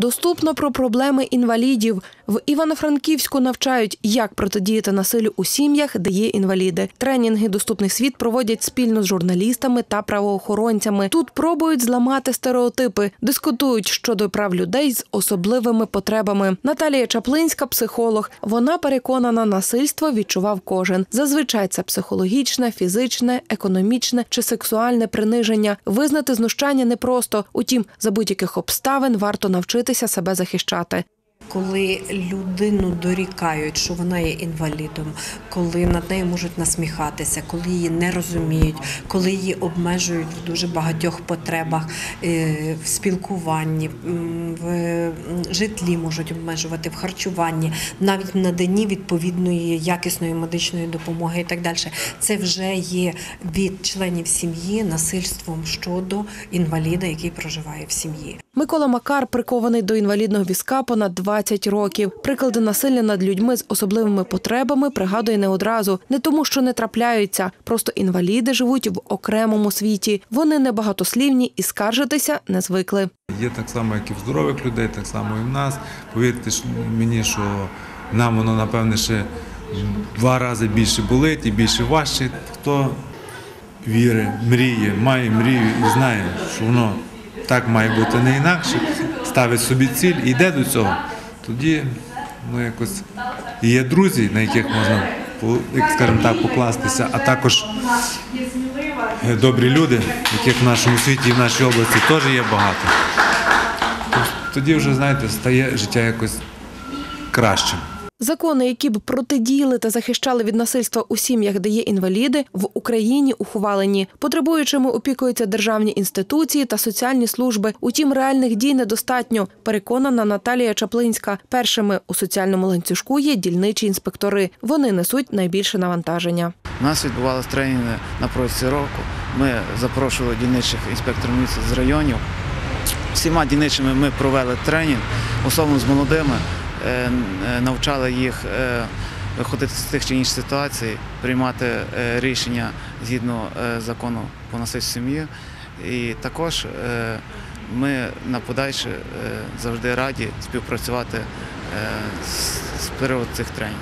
Доступно про проблеми інвалідів. В Івано-Франківську навчають, як протидіяти насиллю у сім'ях, де є інваліди. Тренінги Доступний світ проводять спільно з журналістами та правоохоронцями. Тут пробують зламати стереотипи, дискутують щодо прав людей з особливими потребами. Наталія Чаплинська, психолог. Вона переконана, насильство відчував кожен. Зазвичай це психологічне, фізичне, економічне чи сексуальне приниження. Визнати знущання непросто. Утім, за будь-яких обставин варто навчитися себе захищати. Коли людину дорікають, що вона є інвалідом, коли над нею можуть насміхатися, коли її не розуміють, коли її обмежують в дуже багатьох потребах е, в спілкуванні, в житлі можуть обмежувати, в харчуванні, навіть в наданні відповідної якісної медичної допомоги і так далі. Це вже є від членів сім'ї насильством щодо інваліда, який проживає в сім'ї. Микола Макар прикований до інвалідного візка понад 20 років. Приклади насилля над людьми з особливими потребами пригадує не одразу, не тому, що не трапляються. Просто інваліди живуть в окремому світі. Вони небагатослівні і скаржитися не звикли. Є так само, як і в здорових людей, так само і в нас. Повірте мені, що нам воно напевне ще два рази більше болить і більше важче. Хто вірить, мріє, має мрію і знає, що воно так має бути не інакше, ставить собі ціль і йде до цього. Тоді ну, якось є друзі, на яких можна, скажімо так, покластися, а також добрі люди, яких в нашому світі і в нашій області теж є багато. Тоді вже, знаєте, стає життя якось кращим. Закони, які б протидіяли та захищали від насильства у сім'ях, де є інваліди, в Україні ухвалені. Потребуючими опікуються державні інституції та соціальні служби. Утім, реальних дій недостатньо. Переконана Наталія Чаплинська. Першими у соціальному ланцюжку є дільничі інспектори. Вони несуть найбільше навантаження. У нас відбувалися тренінги на протязі року. Ми запрошували дільничих інспекторів міліції з районів. Всіма дільничими ми провели тренінг, особливо з молодими, навчали їх е, виходити з тих чи інших ситуацій, приймати е, рішення згідно е, закону по насильству сім'ї. І також е, ми на подальше е, завжди раді співпрацювати е, з період цих тренінгів.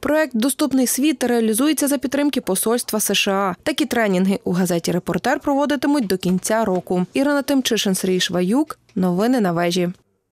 Проект Доступний світ реалізується за підтримки посольства США. Такі тренінги у газеті Репортер проводитимуть до кінця року. Ірина Тимчишин, Сергій Шваюк. Новини на вежі.